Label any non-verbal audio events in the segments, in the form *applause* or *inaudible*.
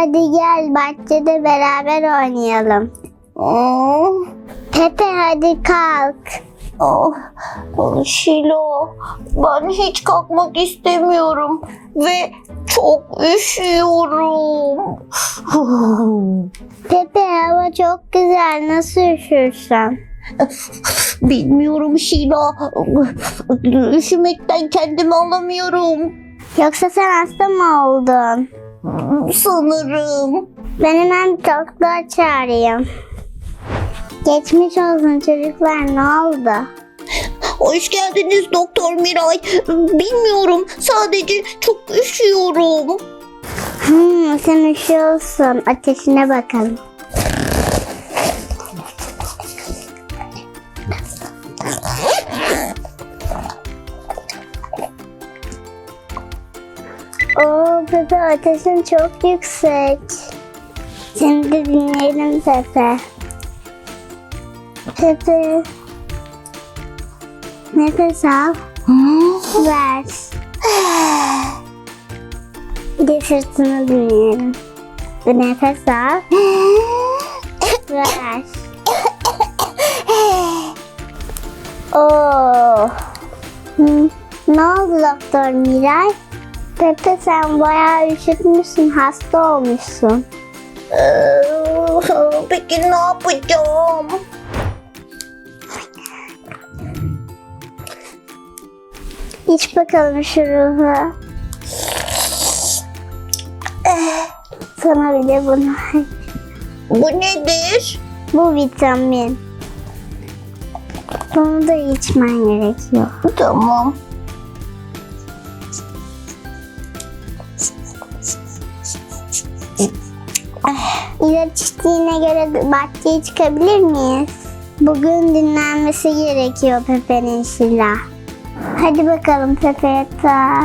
hadi gel bahçede beraber oynayalım. Hmm. Pepe hadi kalk. Oh, oh, Şilo, ben hiç kalkmak istemiyorum ve çok üşüyorum. *laughs* Pepe hava çok güzel nasıl üşürsen? *laughs* Bilmiyorum Şila, üşümekten kendimi alamıyorum. Yoksa sen hasta mı oldun? Sanırım. Ben hemen doktor çağırayım. Geçmiş olsun çocuklar ne oldu? Hoş geldiniz Doktor Miray. Bilmiyorum, sadece çok üşüyorum. Hmm, sen üşüyorsun. Ateşine bakalım. Pepe ateşin çok yüksek. De dinleyelim Pepe. Pepe. Nefes al. Ver. Bir sırtını dinleyelim. Bir nefes al. Ver. Oo. Hı, Ne oldu doktor Miray? Pepe sen bayağı üşütmüşsün, hasta olmuşsun. Ee, Peki ne yapacağım? İç bakalım şurubu. Sana bir de bunu. Bu nedir? Bu vitamin. Bunu da içmen gerekiyor. Tamam. İlaç içtiğine göre bahçeye çıkabilir miyiz? Bugün dinlenmesi gerekiyor Pepe'nin Şila. Hadi bakalım Pepe yatağa.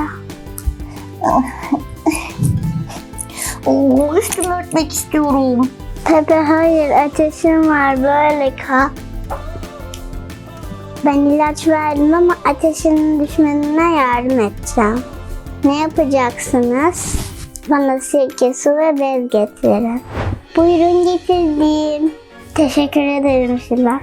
*laughs* Oo, üstümü örtmek istiyorum. Pepe hayır ateşim var böyle kal. Ben ilaç verdim ama ateşinin düşmenine yardım edeceğim. Ne yapacaksınız? Bana sirke, su ve bez getirin. Buyurun getirdim. Teşekkür ederim Şila.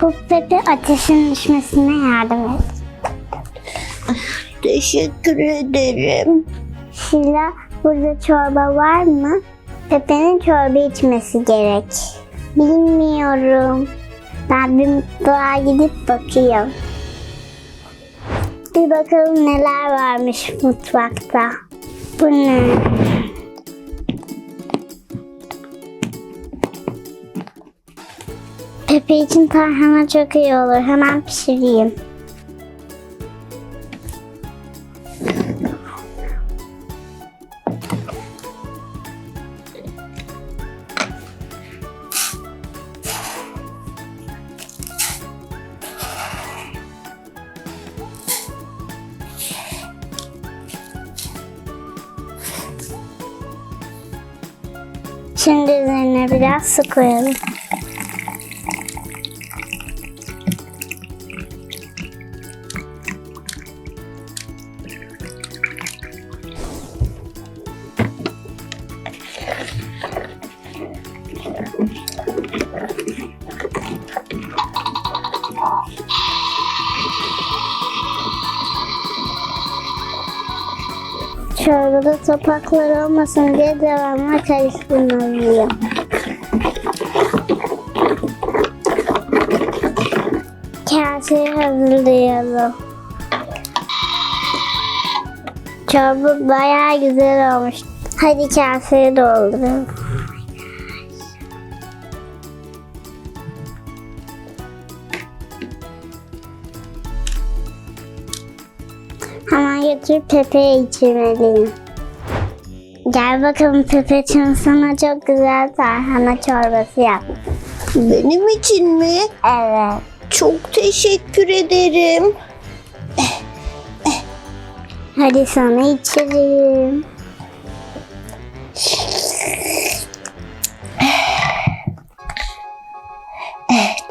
Bu Pepe ateşin düşmesine yardım et. Teşekkür ederim. Şila burada çorba var mı? Pepe'nin çorba içmesi gerek. Bilmiyorum. Ben bir mutfağa gidip bakayım. Bir bakalım neler varmış mutfakta. Bu ne? Pepe için tarhana çok iyi olur. Hemen pişireyim. Şimdi üzerine biraz su koyalım. Çorbada topaklar olmasın diye devamlı karıştırmalıyım. Kaseyi hazırlayalım. Çorba bayağı güzel olmuş. Hadi kaseye dolduralım. Hemen götürüp Pepe'ye içirmeliyim. Gel bakalım Pepe'cim sana çok güzel tarhana çorbası yap. Benim için mi? Evet. Çok teşekkür ederim. Hadi sana içerim.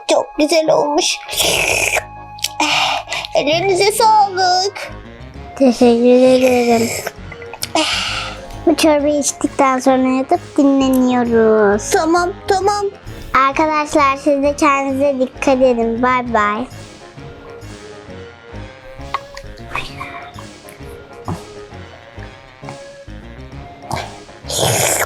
Çok güzel olmuş. Ellerinize sağlık. Teşekkür ederim. Bu çorbayı içtikten sonra yatıp dinleniyoruz. Tamam tamam. Arkadaşlar siz de kendinize dikkat edin. Bay bay. *laughs*